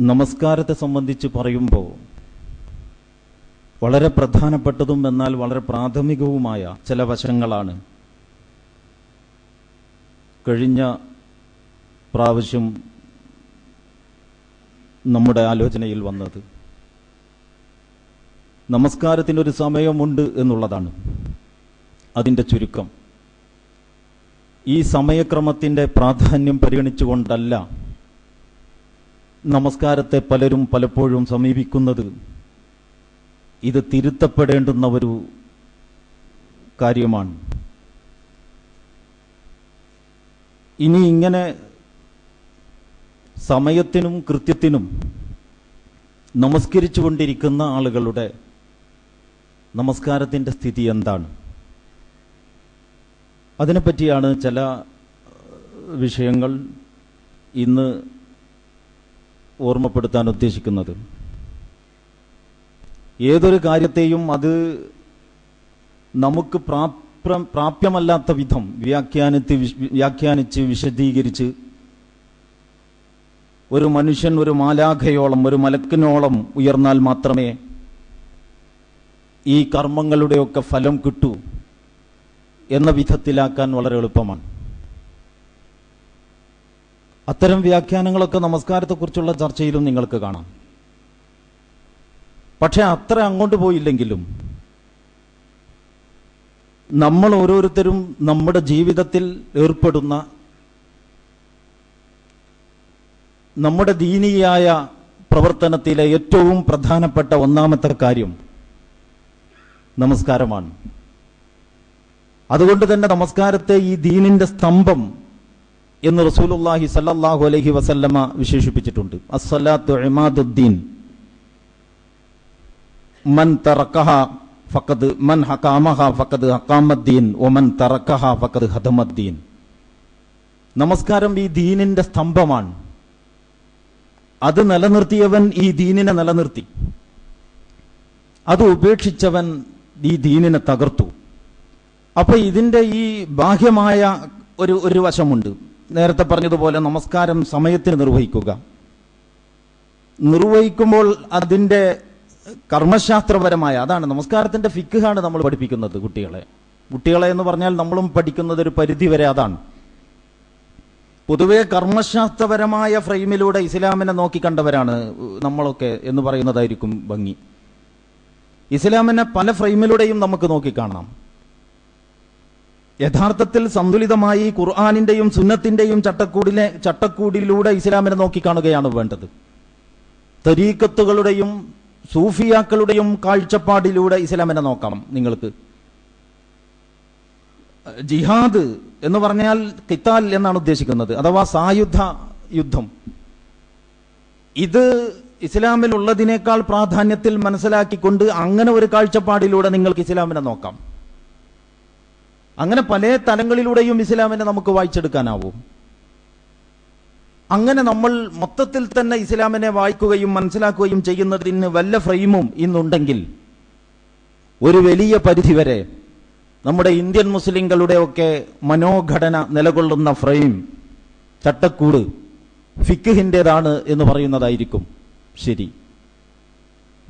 നമസ്കാരത്തെ സംബന്ധിച്ച് പറയുമ്പോൾ വളരെ പ്രധാനപ്പെട്ടതും എന്നാൽ വളരെ പ്രാഥമികവുമായ ചില വശങ്ങളാണ്. കഴിഞ്ഞ പ്രാവശ്യം നമ്മുടെ ആലോചനയിൽ വന്നത്. നമസ്കാരത്തിനൊരു സമയമുണ്ട് എന്നുള്ളതാണ് അതിന്റെ ചുരുക്കം. ഈ സമയക്രമത്തിന്റെ പ്രാധാന്യം പരിഗണിച്ചുകൊണ്ടല്ല നമസ്കാരത്തെ പലരും പലപ്പോഴും സമീപിക്കുന്നത് ഇത് തിരുത്തപ്പെടേണ്ടുന്ന ഒരു കാര്യമാണ്. ഇനി ഇങ്ങനെ സമയത്തിനും കൃത്യത്തിനും നമസ്കരിച്ചുകൊണ്ടിരിക്കുന്ന ആളുകളുടെ നമസ്കാരത്തിന്റെ സ്ഥിതി എന്താണ്? അതിനെപ്പറ്റിയാണ് ചില വിഷയങ്ങൾ ഇന്ന് ഓർമ്മപ്പെടുത്താൻ ഉദ്ദേശിക്കുന്നത്. ഏതൊരു കാര്യത്തെയും അത് നമുക്ക് പ്രാപ്ര പ്രാപ്യമല്ലാത്ത വിധം വ്യാഖ്യാനത്തി വ്യാഖ്യാനിച്ച് വിശദീകരിച്ച് ഒരു മനുഷ്യൻ ഒരു മാലാഖയോളം ഒരു മലക്കിനോളം ഉയർന്നാൽ മാത്രമേ ഈ കർമ്മങ്ങളുടെയൊക്കെ ഫലം കിട്ടൂ എന്ന വിധത്തിലാക്കാൻ വളരെ എളുപ്പമാണ്. അത്തരം വ്യാഖ്യാനങ്ങളൊക്കെ നമസ്കാരത്തെക്കുറിച്ചുള്ള ചർച്ചയിലും നിങ്ങൾക്ക് കാണാം. പക്ഷെ അത്ര അങ്ങോട്ട് പോയില്ലെങ്കിലും നമ്മൾ ഓരോരുത്തരും നമ്മുടെ ജീവിതത്തിൽ ഏർപ്പെടുന്ന നമ്മുടെ ദീനീയായ പ്രവർത്തനത്തിലെ ഏറ്റവും പ്രധാനപ്പെട്ട ഒന്നാമത്തെ കാര്യം നമസ്കാരമാണ്. അതുകൊണ്ട് തന്നെ നമസ്കാരത്തെ ഈ ദീനിന്റെ സ്തംഭം എന്ന് റസൂലുള്ളാഹി സല്ലാഹു അലൈഹി വസല്ലമ വിശേഷിപ്പിച്ചിട്ടുണ്ട്. അസ്സലാത്തു ഇമാദുദ്ദീൻ. മൻ തറക്കഹ ഫക്കത് മൻ ഹക്കാമഹ ഫക്കത് ഹക്കാമദ്ദീൻ ഒമൻ തറക്കഹ ഫക്കത് ഹദമദ്ദീൻ. നമസ്കാരം ഈ ദീനിന്റെ സ്തംഭമാണ്. അത് നിലനിർത്തിയവൻ ഈ ദീനിനെ നിലനിർത്തി. അത് ഉപേക്ഷിച്ചവൻ ഈ ദീനിനെ തകർത്തു. അപ്പൊ ഇതിന്റെ ഈ ബാഹ്യമായ ഒരു ഒരു വശമുണ്ട്. നേരത്തെ പറഞ്ഞതുപോലെ നമസ്കാരം സമയത്തിന് നിർവഹിക്കുക. നിർവഹിക്കുമ്പോൾ അതിന്റെ കർമ്മശാസ്ത്രപരമായ അതാണ് നമസ്കാരത്തിന്റെ ഫിക്കാണ് നമ്മൾ പഠിപ്പിക്കുന്നത് കുട്ടികളെ. കുട്ടികളെ എന്ന് പറഞ്ഞാൽ നമ്മളും പഠിക്കുന്നത് ഒരു പരിധി വരെ അതാണ്. പൊതുവെ കർമ്മശാസ്ത്രപരമായ ഫ്രെയിമിലൂടെ ഇസ്ലാമിനെ നോക്കിക്കണ്ടവരാണ് നമ്മളൊക്കെ എന്ന് പറയുന്നതായിരിക്കും ഭംഗി. ഇസ്ലാമിനെ പല ഫ്രെയിമിലൂടെയും നമുക്ക് നോക്കിക്കാണാം യഥാർത്ഥത്തിൽ സന്തുലിതമായി ഖുർആാനിന്റെയും സുന്നത്തിന്റെയും ചട്ടക്കൂടിലെ ചട്ടക്കൂടിലൂടെ ഇസ്ലാമിനെ നോക്കിക്കാണുകയാണ് വേണ്ടത്. തരീക്കത്തുകളുടെയും സൂഫിയാക്കളുടെയും കാഴ്ചപ്പാടിലൂടെ ഇസ്ലാമിനെ നോക്കണം നിങ്ങൾക്ക്. ജിഹാദ് എന്ന് പറഞ്ഞാൽ കിത്താൽ എന്നാണ് ഉദ്ദേശിക്കുന്നത് അഥവാ സായുധ യുദ്ധം. ഇത് ഇസ്ലാമിൽ ഉള്ളതിനേക്കാൾ പ്രാധാന്യത്തിൽ മനസ്സിലാക്കിക്കൊണ്ട് അങ്ങനെ ഒരു കാഴ്ചപ്പാടിലൂടെ നിങ്ങൾക്ക് ഇസ്ലാമിനെ നോക്കാം. അങ്ങനെ പല തലങ്ങളിലൂടെയും ഇസ്ലാമിനെ നമുക്ക് വായിച്ചെടുക്കാനാവും. അങ്ങനെ നമ്മൾ മൊത്തത്തിൽ തന്നെ ഇസ്ലാമിനെ വായിക്കുകയും മനസ്സിലാക്കുകയും ചെയ്യുന്നതിന് വല്ല ഫ്രെയിമും ഇന്നുണ്ടെങ്കിൽ ഒരു വലിയ പരിധിവരെ നമ്മുടെ ഇന്ത്യൻ മുസ്ലിങ്ങളുടെ ഒക്കെ മനോഘടന നിലകൊള്ളുന്ന ഫ്രെയിം ചട്ടക്കൂട് ഫിക്കുഹിന്റെതാണ് എന്ന് പറയുന്നതായിരിക്കും ശരി.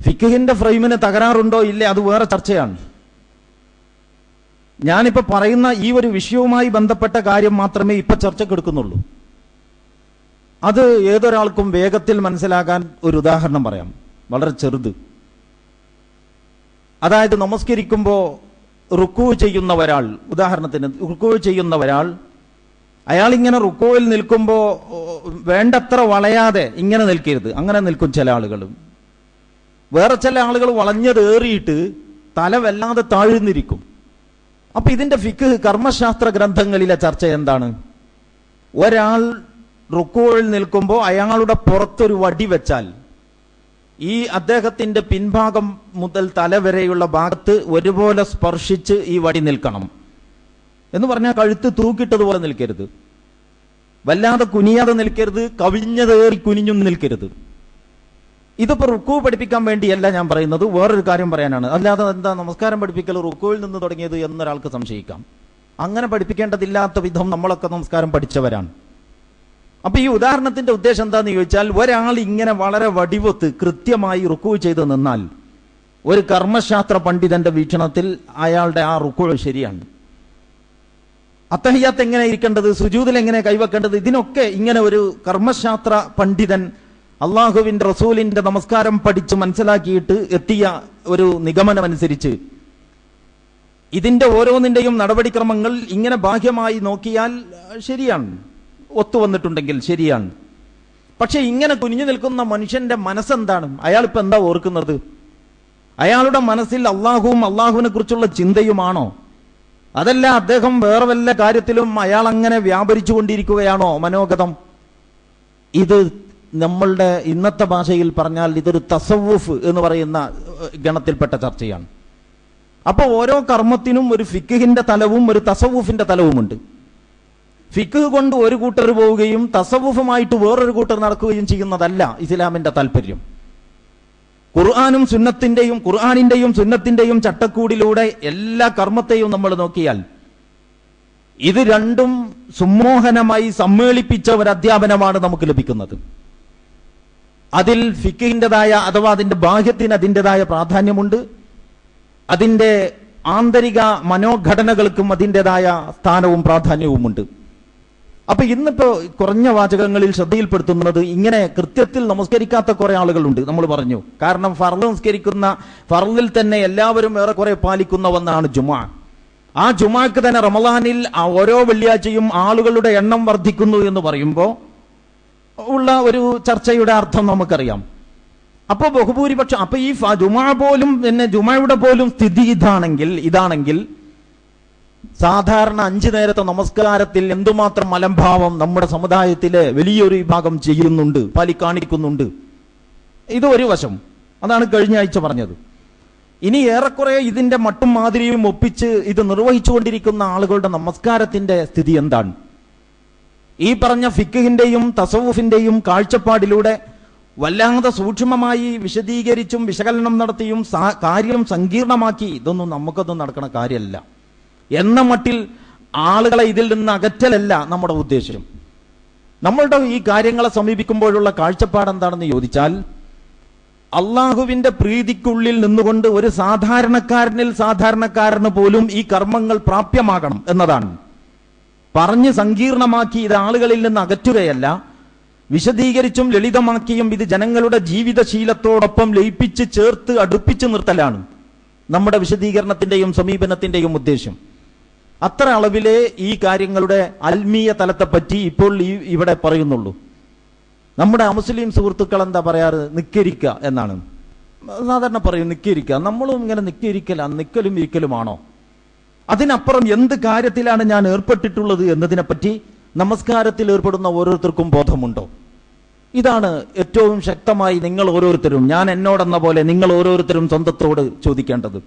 ഫിക്കുഹിന്റെ ഫ്രെയിമിന് തകരാറുണ്ടോ ഇല്ലേ? അത് വേറെ ചർച്ചയാണ്. ഞാനിപ്പോ പറയുന്ന ഈ ഒരു വിഷയവുമായി ബന്ധപ്പെട്ട കാര്യം മാത്രമേ ഇപ്പൊ ചർച്ചക്കെടുക്കുന്നുള്ളൂ. അത് ഏതൊരാൾക്കും വേഗത്തിൽ മനസ്സിലാക്കാൻ ഒരു ഉദാഹരണം പറയാം. വളരെ ചെറുത്. അതായത് നമസ്കരിക്കുമ്പോൾ റുക്കു ചെയ്യുന്ന ഒരാൾ ഉദാഹരണത്തിന് റുക്കു ചെയ്യുന്ന ഒരാൾ അയാൾ ഇങ്ങനെ റുക്കോയിൽ നിൽക്കുമ്പോൾ വേണ്ടത്ര വളയാതെ ഇങ്ങനെ നിൽക്കരുത്. അങ്ങനെ നിൽക്കും ചില ആളുകൾ വേറെ ചില ആളുകൾ വളഞ്ഞതേറിയിട്ട് തല വല്ലാതെ താഴ്ന്നിരിക്കും. അപ്പൊ ഇതിന്റെ ഫിക്ക് കർമ്മശാസ്ത്ര ഗ്രന്ഥങ്ങളിലെ ചർച്ച എന്താണ്? ഒരാൾ റുക്കോയിൽ നിൽക്കുമ്പോൾ അയാളുടെ പുറത്തൊരു വടി വെച്ചാൽ ഈ അദ്ദേഹത്തിന്റെ പിൻഭാഗം മുതൽ തലവരെയുള്ള ഭാഗത്ത് ഒരുപോലെ സ്പർശിച്ച് ഈ വടി നിൽക്കണം. എന്ന് പറഞ്ഞാൽ കഴുത്ത് തൂക്കിട്ടതുപോലെ നിൽക്കരുത്. വല്ലാതെ കുനിയാതെ നിൽക്കരുത്. കവിഞ്ഞതേറി കുനിഞ്ഞും നിൽക്കരുത്. ഇതിപ്പോ റുക്കു പഠിപ്പിക്കാൻ വേണ്ടിയല്ല ഞാൻ പറയുന്നത് വേറൊരു കാര്യം പറയാനാണ്. അല്ലാതെ എന്താ നമസ്കാരം പഠിപ്പിക്കൽ റുക്കുവിൽ നിന്ന് തുടങ്ങിയത് എന്നൊരാൾക്ക് സംശയിക്കാം. അങ്ങനെ പഠിപ്പിക്കേണ്ടതില്ലാത്ത വിധം നമ്മളൊക്കെ നമസ്കാരം പഠിച്ചവരാണ്. അപ്പൊ ഈ ഉദാഹരണത്തിന്റെ ഉദ്ദേശം എന്താന്ന് ചോദിച്ചാൽ ഒരാൾ ഇങ്ങനെ വളരെ വടിവൊത്ത് കൃത്യമായി റുക്കു ചെയ്ത് നിന്നാൽ ഒരു കർമ്മശാസ്ത്ര പണ്ഡിതന്റെ വീക്ഷണത്തിൽ അയാളുടെ ആ റുക്കു ശരിയാണ്. അത്തഹിയാത്ത് എങ്ങനെ ഇരിക്കേണ്ടത് സുജൂതിൽ എങ്ങനെ കൈവെക്കേണ്ടത് ഇതിനൊക്കെ ഇങ്ങനെ ഒരു കർമ്മശാസ്ത്ര പണ്ഡിതൻ അള്ളാഹുവിന്റെ റസൂലിന്റെ നമസ്കാരം പഠിച്ച് മനസ്സിലാക്കിയിട്ട് എത്തിയ ഒരു നിഗമനമനുസരിച്ച് ഇതിന്റെ ഓരോന്നിന്റെയും നടപടിക്രമങ്ങൾ ഇങ്ങനെ ബാഹ്യമായി നോക്കിയാൽ ശരിയാണ്. ഒത്തുവന്നിട്ടുണ്ടെങ്കിൽ ശരിയാണ്. പക്ഷെ ഇങ്ങനെ കുനിഞ്ഞു നിൽക്കുന്ന മനുഷ്യന്റെ മനസ്സെന്താണ്? അയാൾ ഇപ്പൊ എന്താ ഓർക്കുന്നത്? അയാളുടെ മനസ്സിൽ അള്ളാഹുവും അള്ളാഹുവിനെ കുറിച്ചുള്ള ചിന്തയുമാണോ? അതല്ല അദ്ദേഹം വേറെ വല്ല കാര്യത്തിലും അയാൾ അങ്ങനെ വ്യാപരിച്ചു കൊണ്ടിരിക്കുകയാണോ മനോഗതം? ഇത് നമ്മളുടെ ഇന്നത്തെ ഭാഷയിൽ പറഞ്ഞാൽ ഇതൊരു തസവുഫ് എന്ന് പറയുന്ന ഗണത്തിൽപ്പെട്ട ചർച്ചയാണ്. അപ്പോൾ ഓരോ കർമ്മത്തിനും ഒരു ഫിക്കുഹിന്റെ തലവും ഒരു തസവുഫിന്റെ തലവുമുണ്ട്. ഫിക്ക് കൊണ്ട് ഒരു കൂട്ടർ പോവുകയും തസവുഫുമായിട്ട് വേറൊരു കൂട്ടർ നടക്കുകയും ചെയ്യുന്നതല്ല ഇസ്ലാമിന്റെ താല്പര്യം ഖുർആാനും സുന്നത്തിന്റെയും ഖുർആാനിന്റെയും സുന്നത്തിന്റെയും ചട്ടക്കൂടിലൂടെ എല്ലാ കർമ്മത്തെയും നമ്മൾ നോക്കിയാൽ ഇത് രണ്ടും സുമോഹനമായി സമ്മേളിപ്പിച്ച ഒരു അധ്യാപനമാണ് നമുക്ക് ലഭിക്കുന്നത്. അതിൽ ഫിക്കിന്റെതായ അഥവാ അതിന്റെ ബാഹ്യത്തിന് അതിന്റെതായ പ്രാധാന്യമുണ്ട്. അതിന്റെ ആന്തരിക മനോഘടനകൾക്കും അതിന്റെതായ സ്ഥാനവും പ്രാധാന്യവുമുണ്ട്. അപ്പൊ ഇന്നിപ്പോ കുറഞ്ഞ വാചകങ്ങളിൽ ശ്രദ്ധയിൽപ്പെടുത്തുന്നത് ഇങ്ങനെ കൃത്യത്തിൽ നമസ്കരിക്കാത്ത കുറെ ആളുകളുണ്ട് നമ്മൾ പറഞ്ഞു. കാരണം ഫർൾ നമസ്കരിക്കുന്ന ഫറലിൽ തന്നെ എല്ലാവരും ഏറെക്കുറെ പാലിക്കുന്ന ഒന്നാണ് ജുമാ. ആ ജുമാക്ക് തന്നെ റമദാനിൽ ഓരോ വെള്ളിയാഴ്ചയും ആളുകളുടെ എണ്ണം വർദ്ധിക്കുന്നു എന്ന് പറയുമ്പോൾ ഉള്ള ഒരു ചർച്ചയുടെ അർത്ഥം നമുക്കറിയാം. അപ്പൊ ബഹുഭൂരിപക്ഷം അപ്പൊ ഈ ജുമാ പോലും പിന്നെ ജുമായുടെ പോലും സ്ഥിതി ഇതാണെങ്കിൽ ഇതാണെങ്കിൽ സാധാരണ അഞ്ചു നേരത്തെ നമസ്കാരത്തിൽ എന്തുമാത്രം മലംഭാവം നമ്മുടെ സമുദായത്തിലെ വലിയൊരു വിഭാഗം ചെയ്യുന്നുണ്ട് പാലി കാണിക്കുന്നുണ്ട് ഇത് ഒരു വശം. അതാണ് കഴിഞ്ഞ ആഴ്ച പറഞ്ഞത്. ഇനി ഏറെക്കുറെ ഇതിന്റെ മട്ടും മാതിരിയും ഒപ്പിച്ച് ഇത് നിർവഹിച്ചുകൊണ്ടിരിക്കുന്ന ആളുകളുടെ നമസ്കാരത്തിന്റെ സ്ഥിതി എന്താണ്? ഈ പറഞ്ഞ ഫിക്കുഹിന്റെയും തസവൂഫിന്റെയും കാഴ്ചപ്പാടിലൂടെ വല്ലാതെ സൂക്ഷ്മമായി വിശദീകരിച്ചും വിശകലനം നടത്തിയും കാര്യം സങ്കീർണമാക്കി ഇതൊന്നും നമുക്കൊന്നും നടക്കുന്ന കാര്യമല്ല. എന്ന മട്ടിൽ ആളുകളെ ഇതിൽ നിന്ന് അകറ്റലല്ല നമ്മുടെ ഉദ്ദേശം നമ്മളുടെ ഈ കാര്യങ്ങളെ സമീപിക്കുമ്പോഴുള്ള കാഴ്ചപ്പാട് എന്താണെന്ന് ചോദിച്ചാൽ അള്ളാഹുവിന്റെ പ്രീതിക്കുള്ളിൽ നിന്നുകൊണ്ട് ഒരു സാധാരണക്കാരനിൽ സാധാരണക്കാരന് പോലും ഈ കർമ്മങ്ങൾ പ്രാപ്യമാകണം എന്നതാണ്. പറഞ്ഞ് സങ്കീർണമാക്കി ഇത് ആളുകളിൽ നിന്ന് അകറ്റുകയല്ല വിശദീകരിച്ചും ലളിതമാക്കിയും ഇത് ജനങ്ങളുടെ ജീവിതശീലത്തോടൊപ്പം ലയിപ്പിച്ച് ചേർത്ത് അടുപ്പിച്ച് നിർത്തലാണ് നമ്മുടെ വിശദീകരണത്തിന്റെയും സമീപനത്തിന്റെയും ഉദ്ദേശം അത്ര അളവിലെ ഈ കാര്യങ്ങളുടെ ആത്മീയ തലത്തെപ്പറ്റി ഇപ്പോൾ ഈ ഇവിടെ പറയുന്നുള്ളൂ. നമ്മുടെ അമുസ്ലിം സുഹൃത്തുക്കൾ എന്താ പറയാറ്? നിക്കരിക്ക എന്നാണ്. സാധാരണ പറയും നിക്കരിക്ക. നമ്മളും ഇങ്ങനെ നിക്കരിക്കല നിക്കലും ഇരിക്കലുമാണോ? അതിനപ്പുറം എന്ത് കാര്യത്തിലാണ് ഞാൻ ഏർപ്പെട്ടിട്ടുള്ളത് എന്നതിനെപ്പറ്റി നമസ്കാരത്തിൽ ഏർപ്പെടുന്ന ഓരോരുത്തർക്കും ബോധമുണ്ടോ? ഇതാണ് ഏറ്റവും ശക്തമായി നിങ്ങൾ ഓരോരുത്തരും ഞാൻ എന്നോടെന്ന പോലെ നിങ്ങൾ ഓരോരുത്തരും സ്വന്തത്തോട് ചോദിക്കേണ്ടത്.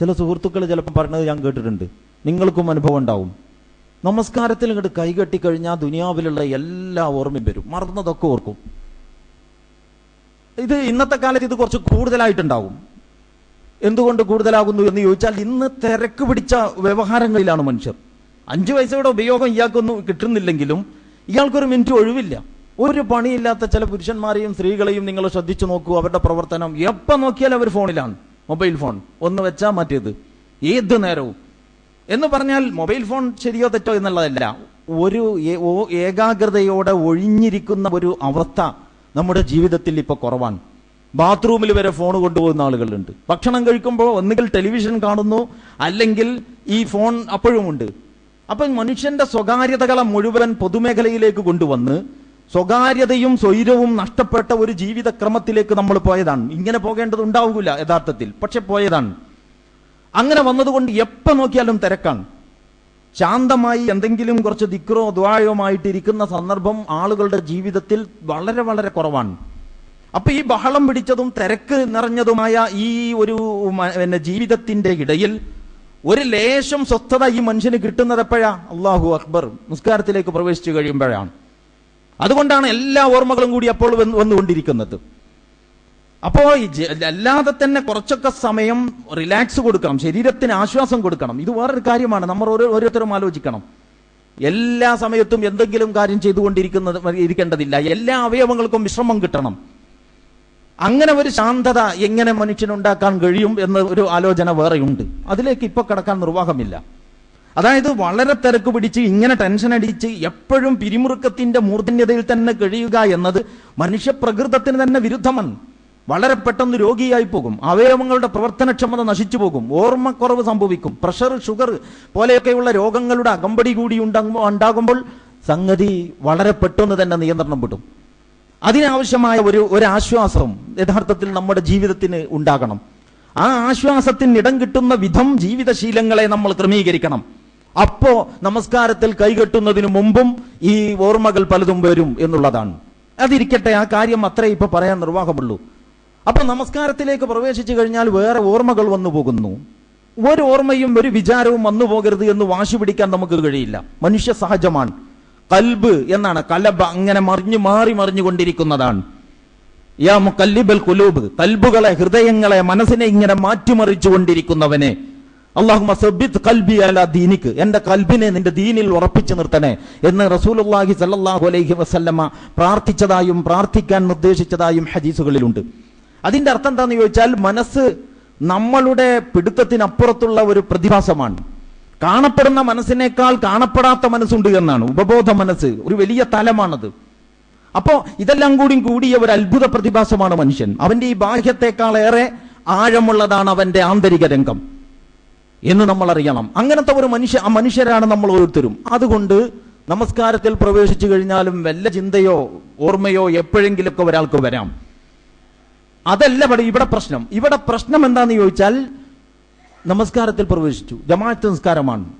ചില സുഹൃത്തുക്കൾ ചിലപ്പോൾ പറഞ്ഞത് ഞാൻ കേട്ടിട്ടുണ്ട്. നിങ്ങൾക്കും അനുഭവം ഉണ്ടാവും. നമസ്കാരത്തിൽ ഇങ്ങോട്ട് കൈകെട്ടി കഴിഞ്ഞാൽ ദുനിയാവിലുള്ള എല്ലാ ഓർമ്മയും വരും. മറന്നതൊക്കെ ഓർക്കും. ഇത് ഇന്നത്തെ കാലത്ത് ഇത് കുറച്ച് കൂടുതലായിട്ടുണ്ടാവും. എന്തുകൊണ്ട് കൂടുതലാകുന്നു എന്ന് ചോദിച്ചാൽ ഇന്ന് തിരക്ക് പിടിച്ച വ്യവഹാരങ്ങളിലാണ് മനുഷ്യർ. അഞ്ചു പൈസയുടെ ഉപയോഗം ഇയാൾക്കൊന്നും കിട്ടുന്നില്ലെങ്കിലും ഇയാൾക്കൊരു മിനിറ്റ് ഒഴിവില്ല. ഒരു പണിയില്ലാത്ത ചില പുരുഷന്മാരെയും സ്ത്രീകളെയും നിങ്ങൾ ശ്രദ്ധിച്ചു നോക്കൂ അവരുടെ പ്രവർത്തനം. എപ്പോൾ നോക്കിയാൽ അവർ ഫോണിലാണ്. Mobile phone. ഒന്ന് വെച്ചാൽ മാറ്റിയത് ഏത് നേരവും. എന്ന് പറഞ്ഞാൽ മൊബൈൽ ഫോൺ ശരിയോ തെറ്റോ എന്നുള്ളതല്ല. ഒരു ഏകാഗ്രതയോടെ ഒഴിഞ്ഞിരിക്കുന്ന ഒരു അവസ്ഥ നമ്മുടെ ജീവിതത്തിൽ ഇപ്പൊ കുറവാണ്. ബാത്റൂമിൽ വരെ ഫോൺ കൊണ്ടുപോകുന്ന ആളുകളുണ്ട്. ഭക്ഷണം കഴിക്കുമ്പോൾ ഒന്നുകിൽ ടെലിവിഷൻ കാണുന്നു അല്ലെങ്കിൽ ഈ ഫോൺ അപ്പോഴും ഉണ്ട്. അപ്പൊ മനുഷ്യന്റെ സ്വകാര്യതകളെ മുഴുവൻ പൊതുമേഖലയിലേക്ക് കൊണ്ടുവന്ന് സ്വകാര്യതയും സ്വൈരവും നഷ്ടപ്പെട്ട ഒരു ജീവിതക്രമത്തിലേക്ക് നമ്മൾ പോയതാണ്. ഇങ്ങനെ പോകേണ്ടത് ഉണ്ടാവില്ല യഥാർത്ഥത്തിൽ പക്ഷെ പോയതാണ്. അങ്ങനെ വന്നതുകൊണ്ട് എപ്പോ നോക്കിയാലും തിരക്കാണ്. ശാന്തമായി എന്തെങ്കിലും കുറച്ച് ദിക്രോ ദ്വായോ ആയിട്ടിരിക്കുന്ന സന്ദർഭം ആളുകളുടെ ജീവിതത്തിൽ വളരെ വളരെ കുറവാണ്. അപ്പൊ ഈ ബഹളം പിടിച്ചതും തിരക്ക് നിറഞ്ഞതുമായ ഈ ഒരു പിന്നെ ജീവിതത്തിന്റെ ഇടയിൽ ഒരു ലേശം സ്വസ്ഥത ഈ മനുഷ്യന് കിട്ടുന്നത് എപ്പോഴാ? അള്ളാഹു അക്ബർ നിസ്കാരത്തിലേക്ക് പ്രവേശിച്ചു കഴിയുമ്പോഴാണ്. അതുകൊണ്ടാണ് എല്ലാ ഓർമ്മകളും കൂടി അപ്പോൾ വന്ന് വന്നുകൊണ്ടിരിക്കുന്നത്. അപ്പോ അല്ലാതെ തന്നെ കുറച്ചൊക്കെ സമയം റിലാക്സ് കൊടുക്കണം ശരീരത്തിന് ആശ്വാസം കൊടുക്കണം. ഇത് വേറൊരു കാര്യമാണ്. നമ്മൾ ഓരോ ഓരോരുത്തരും ആലോചിക്കണം. എല്ലാ സമയത്തും എന്തെങ്കിലും കാര്യം ചെയ്തുകൊണ്ടിരിക്കുന്നത് ഇരിക്കേണ്ടതില്ല. എല്ലാ അവയവങ്ങൾക്കും വിശ്രമം കിട്ടണം. അങ്ങനെ ഒരു ശാന്തത എങ്ങനെ മനുഷ്യനുണ്ടാക്കാൻ കഴിയും എന്ന ഒരു ആലോചന വേറെയുണ്ട്. അതിലേക്ക് ഇപ്പൊ കടക്കാൻ നിർവാഹമില്ല. അതായത് വളരെ തിരക്ക് പിടിച്ച് ഇങ്ങനെ ടെൻഷൻ അടിച്ച് എപ്പോഴും പിരിമുറുക്കത്തിന്റെ മൂർധന്യതയിൽ തന്നെ കഴിയുക എന്നത് മനുഷ്യപ്രകൃതത്തിന് തന്നെ വിരുദ്ധമാണ്. വളരെ പെട്ടെന്ന് രോഗിയായി പോകും. അവയവങ്ങളുടെ പ്രവർത്തനക്ഷമത നശിച്ചു പോകും. ഓർമ്മക്കുറവ് സംഭവിക്കും. പ്രഷർ ഷുഗർ പോലെയൊക്കെയുള്ള രോഗങ്ങളുടെ അകമ്പടി കൂടി ഉണ്ടാകുമ്പോൾ സംഗതി വളരെ പെട്ടെന്ന് തന്നെ നിയന്ത്രണം വിടും. അതിനാവശ്യമായ ഒരു ഒരു ആശ്വാസം യഥാർത്ഥത്തിൽ നമ്മുടെ ജീവിതത്തിന് ഉണ്ടാകണം. ആ ആശ്വാസത്തിന് ഇടം കിട്ടുന്ന വിധം ജീവിതശീലങ്ങളെ നമ്മൾ ക്രമീകരിക്കണം. അപ്പോ നമസ്കാരത്തിൽ കൈകെട്ടുന്നതിന് മുമ്പും ഈ ഓർമ്മകൾ പലതും വരും എന്നുള്ളതാണ്. അതിരിക്കട്ടെ ആ കാര്യം അത്രേ ഇപ്പൊ പറയാൻ നിർവാഹമുള്ളൂ. അപ്പൊ നമസ്കാരത്തിലേക്ക് പ്രവേശിച്ചു കഴിഞ്ഞാൽ വേറെ ഓർമ്മകൾ വന്നു പോകുന്നു. ഒരു ഓർമ്മയും ഒരു വിചാരവും വന്നു പോകരുത് എന്ന് വാശി പിടിക്കാൻ നമുക്ക് കഴിയില്ല. മനുഷ്യ സഹജമാണ്. കൽബ് എന്നാണ് കലബ അങ്ങനെ മറിഞ്ഞു മാറി മറിഞ്ഞുകൊണ്ടിരിക്കുന്നതാണ് യാ മുക്കല്ലിബൽ കുലൂബ് കൽബുകളെ ഹൃദയങ്ങളെ മനസ്സിനെ ഇങ്ങനെ മാറ്റിമറിച്ചു കൊണ്ടിരിക്കുന്നവനെ. ദീനിക്ക് എന്റെ കൽബിനെ നിന്റെ ദീനിൽ ഉറപ്പിച്ചു നിർത്തണേ എന്ന് റസൂലുള്ളാഹി സല്ലാഹു അലൈഹി വസല്ലമ പ്രാർത്ഥിച്ചതായും പ്രാർത്ഥിക്കാൻ നിർദ്ദേശിച്ചതായും ഹദീസുകളിലുണ്ട്. അതിന്റെ അർത്ഥം എന്താന്ന് ചോദിച്ചാൽ മനസ്സ് നമ്മളുടെ പിടുത്തത്തിനപ്പുറത്തുള്ള ഒരു പ്രതിഭാസമാണ്. കാണപ്പെടുന്ന മനസ്സിനേക്കാൾ കാണപ്പെടാത്ത മനസ്സുണ്ട് എന്നാണ്. ഉപബോധ മനസ്സ് ഒരു വലിയ തലമാണത്. അപ്പോ ഇതെല്ലാം കൂടിയും കൂടിയ ഒരു അത്ഭുത പ്രതിഭാസമാണ് മനുഷ്യൻ. അവന്റെ ഈ ബാഹ്യത്തെക്കാൾ ഏറെ ആഴമുള്ളതാണ് അവന്റെ ആന്തരിക രംഗം എന്ന് നമ്മൾ അറിയണം. അങ്ങനത്തെ ഒരു മനുഷ്യ ആ മനുഷ്യരാണ് നമ്മൾ ഓരോരുത്തരും. അതുകൊണ്ട് നമസ്കാരത്തിൽ പ്രവേശിച്ചു കഴിഞ്ഞാലും വല്ല ചിന്തയോ ഓർമ്മയോ എപ്പോഴെങ്കിലുമൊക്കെ ഒരാൾക്ക് വരാം. അതല്ല ഇവിടെ ഇവിടെ പ്രശ്നം. ഇവിടെ പ്രശ്നം എന്താന്ന് ചോദിച്ചാൽ നമസ്കാരത്തിൽ പ്രവേശിച്ചു. ജമാഅത്ത് നമസ്കാരമാണ്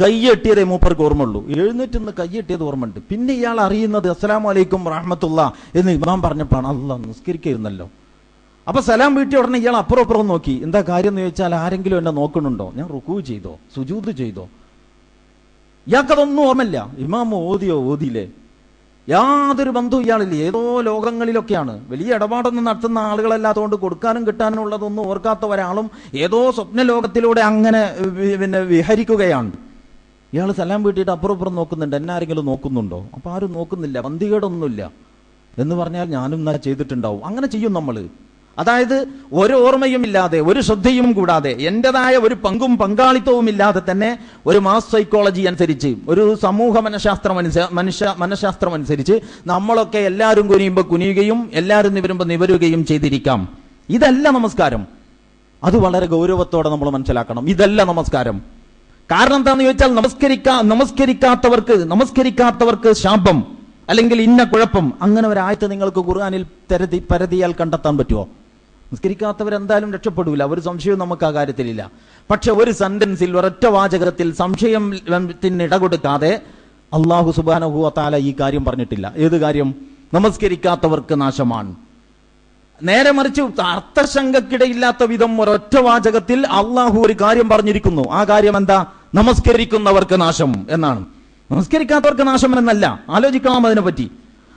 കയ്യെട്ടിയതേ മൂപ്പർക്ക് ഓർമ്മയുള്ളൂ. എഴുന്നേറ്റ് നിന്ന് കയ്യെട്ടിയത് ഓർമ്മയുണ്ട്. പിന്നെ ഇയാൾ അറിയുന്നത് അസ്സലാമു അലൈക്കും റഹ്മത്തുള്ള എന്ന് ഇമാം പറഞ്ഞപ്പോഴാണ്. അല്ല നിസ്കരിക്കായിരുന്നല്ലോ. അപ്പൊ സലാം വീട്ടിൽ ഉടനെ ഇയാൾ അപ്പുറം അപ്പുറം നോക്കി. എന്താ കാര്യം എന്ന് ചോദിച്ചാൽ ആരെങ്കിലും എന്നെ നോക്കണുണ്ടോ ഞാൻ റുക്കു ചെയ്തോ? സുജൂത് ചെയ്തോ? ഇയാൾക്കതൊന്നും ഓർമ്മയില്ല. ഇമാം ഓതിയോ ഓതിയില്ലേ? യാതൊരു ബന്ധവും ഇയാളില്ല. ഏതോ ലോകങ്ങളിലൊക്കെയാണ്. വലിയ ഇടപാടൊന്നും നടത്തുന്ന ആളുകളല്ലാത്തതുകൊണ്ട് കൊടുക്കാനും കിട്ടാനും ഉള്ളതൊന്നും ഓർക്കാത്ത ഒരാളും ഏതോ സ്വപ്ന ലോകത്തിലൂടെ അങ്ങനെ പിന്നെ വിഹരിക്കുകയാണ്. ഇയാൾ സലാം വീട്ടിയിട്ട് അപ്പുറം ഇപ്പുറം നോക്കുന്നുണ്ട്. എന്നെ ആരെങ്കിലും നോക്കുന്നുണ്ടോ? അപ്പൊ ആരും നോക്കുന്നില്ല. വന്തികേടൊന്നുമില്ല എന്ന് പറഞ്ഞാൽ ഞാനും ചെയ്തിട്ടുണ്ടാവും. അങ്ങനെ ചെയ്യും നമ്മൾ അതായത് ഒരു ഓർമ്മയും ഇല്ലാതെ ഒരു ശ്രദ്ധയും കൂടാതെ എന്റെതായ ഒരു പങ്കും പങ്കാളിത്തവും ഇല്ലാതെ തന്നെ ഒരു മാസ് സൈക്കോളജി അനുസരിച്ച് ഒരു സമൂഹ മനഃശാസ്ത്രം അനുസ- മനുഷ്യ മനഃശാസ്ത്രം അനുസരിച്ച് നമ്മളൊക്കെ എല്ലാവരും കുനിയുമ്പോൾ കുനിയുകയും എല്ലാവരും നിവരുമ്പോൾ നിവരുകയും ചെയ്തിരിക്കാം. ഇതല്ല നമസ്കാരം. അത് വളരെ ഗൗരവത്തോടെ നമ്മൾ മനസ്സിലാക്കണം. ഇതല്ല നമസ്കാരം. കാരണം എന്താന്ന് ചോദിച്ചാൽ നമസ്കരിക്കാ നമസ്കരിക്കാത്തവർക്ക് നമസ്കരിക്കാത്തവർക്ക് ശാപം അല്ലെങ്കിൽ ഇന്ന കുഴപ്പം. അങ്ങനെ ഒരാഴ്ച നിങ്ങൾക്ക് ഖുർആാനിൽ പരതി പരതിയാൽ കണ്ടെത്താൻ പറ്റുമോ നിസ്കരിക്കാത്തവരെന്തായാലും രക്ഷപ്പെടൂല. ഒരു സംശയവും നമുക്ക് ആ കാര്യത്തിലില്ല. പക്ഷെ ഒരു സെന്റൻസിൽ ഒരൊറ്റ വാചകത്തിൽ സംശയത്തിന് ഇട കൊടുക്കാതെ അള്ളാഹു സുബാനഹുഅത്താല താല ഈ കാര്യം പറഞ്ഞിട്ടില്ല. ഏത് കാര്യം? നമസ്കരിക്കാത്തവർക്ക് നാശമാണ്. നേരെ മറിച്ച് അർത്ഥശങ്കക്കിടയില്ലാത്ത വിധം ഒരൊറ്റ വാചകത്തിൽ അള്ളാഹു ഒരു കാര്യം പറഞ്ഞിരിക്കുന്നു. ആ കാര്യം എന്താ? നമസ്കരിക്കുന്നവർക്ക് നാശം എന്നാണ്. നമസ്കരിക്കാത്തവർക്ക് നാശം എന്നല്ല. ആലോചിക്കണം അതിനെപ്പറ്റി.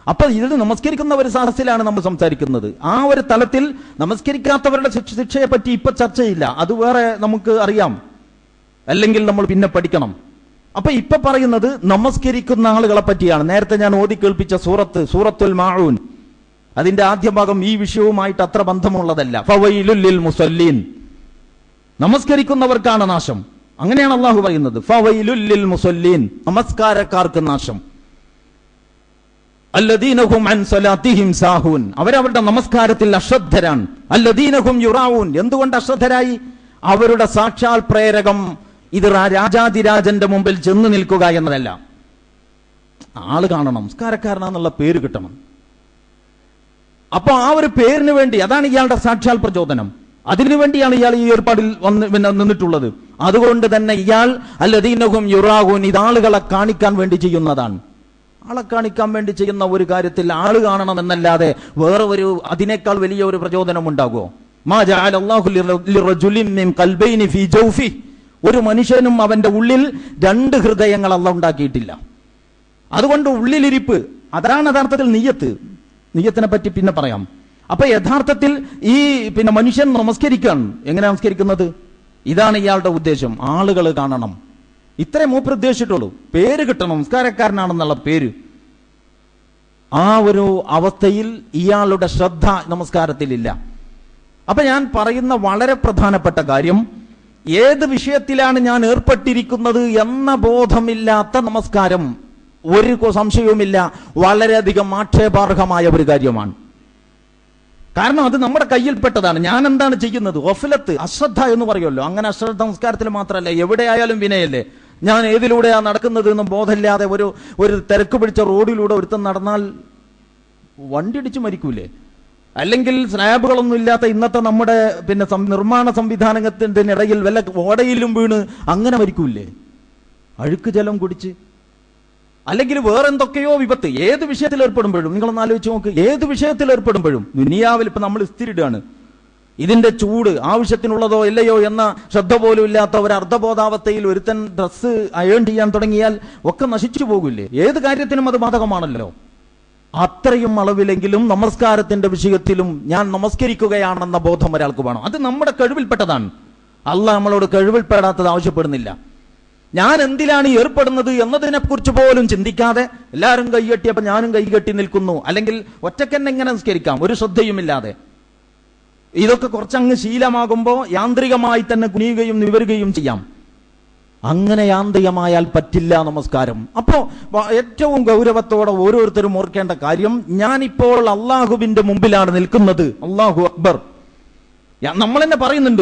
അപ്പൊ ഇത് നമസ്കരിക്കുന്ന ഒരു സാഹസിലാണ് നമ്മൾ സംസാരിക്കുന്നത്. ആ ഒരു തലത്തിൽ നമസ്കരിക്കാത്തവരുടെ ശിക്ഷ- ശിക്ഷയെ പറ്റി ഇപ്പൊ ചർച്ചയില്ല. അത് വേറെ നമുക്ക് അറിയാം. അല്ലെങ്കിൽ നമ്മൾ പിന്നെ പഠിക്കണം. അപ്പൊ ഇപ്പൊ പറയുന്നത് നമസ്കരിക്കുന്ന ആളുകളെ പറ്റിയാണ്. നേരത്തെ ഞാൻ ഓതി കേൾപ്പിച്ച സൂറത്ത് സൂറത്തുൽ മാഊൻ. അതിന്റെ ആദ്യ ഭാഗം ഈ വിഷയവുമായിട്ട് അത്ര ബന്ധമുള്ളതല്ല. ഫവൈലുൽ ലിൽ മുസല്ലീൻ. നമസ്കരിക്കുന്നവർക്കാണ് നാശം. അങ്ങനെയാണ് അള്ളാഹു പറയുന്നത്. ഫവൈലുൽ ലിൽ മുസല്ലീൻ. നമസ്കാരക്കാർക്ക് നാശം. സാഹൂൻ. അവരവരുടെ നമസ്കാരത്തിൽ അശ്രദ്ധരാണ്. അല്ലദീനഹും യുറാവൂൻ എന്തുകൊണ്ട് അശ്രദ്ധരായി? അവരുടെ സാക്ഷാൽ പ്രേരകം ഇത് രാജാതിരാജന്റെ മുമ്പിൽ ചെന്ന് നിൽക്കുക എന്നതല്ല. ആൾ കാണണം നമസ്കാരക്കാരനാന്നുള്ള പേര് കിട്ടണം. അപ്പൊ ആ ഒരു പേരിന് വേണ്ടി അതാണ് ഇയാളുടെ സാക്ഷാൽ പ്രചോദനം. അതിനു വേണ്ടിയാണ് ഇയാൾ ഈ ഏർപ്പാടിൽ വന്ന് പിന്നെ നിന്നിട്ടുള്ളത്. അതുകൊണ്ട് തന്നെ ഇയാൾ അല്ലദീനഹും യുറാഹുൻ ഇതാളുകളെ കാണിക്കാൻ വേണ്ടി ചെയ്യുന്നതാണ്. ആളെ കാണിക്കാൻ വേണ്ടി ചെയ്യുന്ന ഒരു കാര്യത്തിൽ ആൾ കാണണം എന്നല്ലാതെ വേറെ ഒരു അതിനേക്കാൾ വലിയ ഒരു പ്രചോദനം ഉണ്ടാകുമോ? മാ ഒരു മനുഷ്യനും അവന്റെ ഉള്ളിൽ രണ്ട് ഹൃദയങ്ങൾ അല്ല ഉണ്ടാക്കിയിട്ടില്ല. അതുകൊണ്ട് ഉള്ളിലിരിപ്പ് അതാണ് യഥാർത്ഥത്തിൽ നീയത്ത്. നീയത്തിനെ പറ്റി പിന്നെ പറയാം. അപ്പൊ യഥാർത്ഥത്തിൽ ഈ പിന്നെ മനുഷ്യൻ നമസ്കരിക്കാൻ എങ്ങനെ നമസ്കരിക്കുന്നത്? ഇതാണ് ഇയാളുടെ ഉദ്ദേശം. ആളുകൾ കാണണം. ഇത്രേ മൂപ്പർ ഉദ്ദേശിച്ചിട്ടുള്ളൂ പേര് കിട്ടണം നമസ്കാരക്കാരനാണെന്നുള്ള പേര്. ആ ഒരു അവസ്ഥയിൽ ഇയാളുടെ ശ്രദ്ധ നമസ്കാരത്തിലില്ല. അപ്പൊ ഞാൻ പറയുന്ന വളരെ പ്രധാനപ്പെട്ട കാര്യം ഏത് വിഷയത്തിലാണ് ഞാൻ ഏർപ്പെട്ടിരിക്കുന്നത് എന്ന ബോധമില്ലാത്ത നമസ്കാരം ഒരു സംശയവുമില്ല. വളരെയധികം ആക്ഷേപാർഹമായ ഒരു കാര്യമാണ്. കാരണം അത് നമ്മുടെ കയ്യിൽപ്പെട്ടതാണ്. ഞാൻ എന്താണ് ചെയ്യുന്നത്? ഒഫലത്ത് അശ്രദ്ധ എന്ന് പറയുമല്ലോ. അങ്ങനെ അശ്രദ്ധ നമസ്കാരത്തിൽ മാത്രമല്ല എവിടെയായാലും വിനയല്ലേ? ഞാൻ ഏതിലൂടെയാണ് നടക്കുന്നത് എന്ന് ബോധമില്ലാതെ ഒരു ഒരു തിരക്ക് പിടിച്ച റോഡിലൂടെ ഒരുത്തൻ നടന്നാൽ വണ്ടി ഇടിച്ച് മരിക്കൂലേ? അല്ലെങ്കിൽ സ്ലാബുകളൊന്നും ഇല്ലാത്ത ഇന്നത്തെ നമ്മുടെ പിന്നെ നിർമ്മാണ സംവിധാനത്തിന്റെ ഇടയിൽ വല്ല ഓടയിലും വീണ് അങ്ങനെ മരിക്കൂലേ? അഴുക്ക് ജലം കുടിച്ച്. അല്ലെങ്കിൽ വേറെന്തൊക്കെയോ വിപത്ത്. ഏത് വിഷയത്തിൽ ഏർപ്പെടുമ്പോഴും നിങ്ങളൊന്ന് ആലോചിച്ച് നോക്ക്. ഏത് വിഷയത്തിൽ ഏർപ്പെടുമ്പോഴും ദുനിയാവിൽ ഇപ്പം നമ്മൾ സ്ഥിരിടാണ് ഇതിന്റെ ചൂട് ആവശ്യത്തിനുള്ളതോ ഇല്ലയോ എന്ന ശ്രദ്ധ പോലും ഇല്ലാത്ത ഒരു അർദ്ധബോധാവസ്ഥയിൽ ഒരുത്തൻ ഡ്രസ്സ് അയേൺ ചെയ്യാൻ തുടങ്ങിയാൽ ഒക്കെ നശിച്ചു പോകില്ലേ? ഏത് കാര്യത്തിനും അത് ബാധകമാണല്ലോ. അത്രയും അളവിലെങ്കിലും നമസ്കാരത്തിന്റെ വിഷയത്തിലും ഞാൻ നമസ്കരിക്കുകയാണെന്ന ബോധം ഒരാൾക്ക് വേണം. അത് നമ്മുടെ കഴിവിൽപ്പെട്ടതാണ്. അല്ല നമ്മളോട് കഴിവിൽപ്പെടാത്തത് ആവശ്യപ്പെടുന്നില്ല. ഞാൻ എന്തിലാണ് ഏർപ്പെടുന്നത് എന്നതിനെ കുറിച്ച് പോലും ചിന്തിക്കാതെ എല്ലാവരും കൈകെട്ടിയപ്പോൾ ഞാനും കൈകെട്ടി നിൽക്കുന്നു. അല്ലെങ്കിൽ ഒറ്റക്കെന്നെ എങ്ങനെ നിസ്കരിക്കാം? ഒരു ശ്രദ്ധയുമില്ലാതെ. ഇതൊക്കെ കുറച്ചങ്ങ് ശീലമാകുമ്പോൾ യാന്ത്രികമായി തന്നെ കുനിയുകയും നിവരുകയും ചെയ്യാം. അങ്ങനെ യാന്ത്രികമായാൽ പറ്റില്ല നമസ്കാരം. അപ്പോ ഏറ്റവും ഗൗരവത്തോടെ ഓരോരുത്തരും ഓർക്കേണ്ട കാര്യം ഞാനിപ്പോൾ അള്ളാഹുവിന്റെ മുമ്പിലാണ് നിൽക്കുന്നത്. അള്ളാഹു അക്ബർ. നമ്മൾ തന്നെ പറയുന്നുണ്ട്